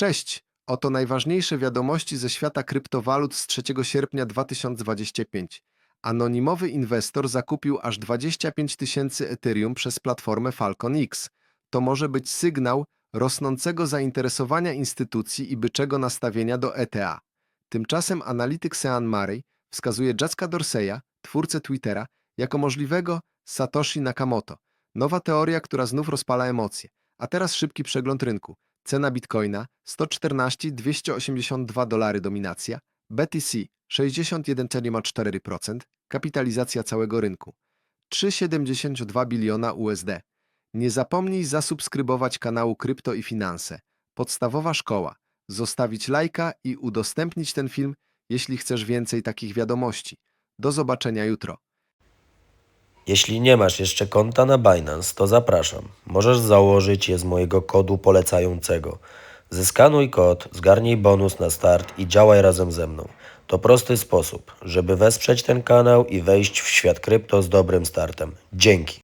Cześć, oto najważniejsze wiadomości ze świata kryptowalut z 3 sierpnia 2025. Anonimowy inwestor zakupił aż 25 tysięcy Ethereum przez platformę Falcon X. To może być sygnał rosnącego zainteresowania instytucji i byczego nastawienia do ETA. Tymczasem analityk Sean Murray wskazuje Jacka Dorseya, twórcę Twittera, jako możliwego Satoshi Nakamoto. Nowa teoria, która znów rozpala emocje. A teraz szybki przegląd rynku. Cena bitcoina 114 282 dolary dominacja, BTC 61,4%, kapitalizacja całego rynku 3,72 biliona USD. Nie zapomnij zasubskrybować kanału Krypto i Finanse. Podstawowa szkoła. Zostawić lajka i udostępnić ten film, jeśli chcesz więcej takich wiadomości. Do zobaczenia jutro. Jeśli nie masz jeszcze konta na Binance, to zapraszam. Możesz założyć je z mojego kodu polecającego. Zeskanuj kod, zgarnij bonus na start i działaj razem ze mną. To prosty sposób, żeby wesprzeć ten kanał i wejść w świat krypto z dobrym startem. Dzięki.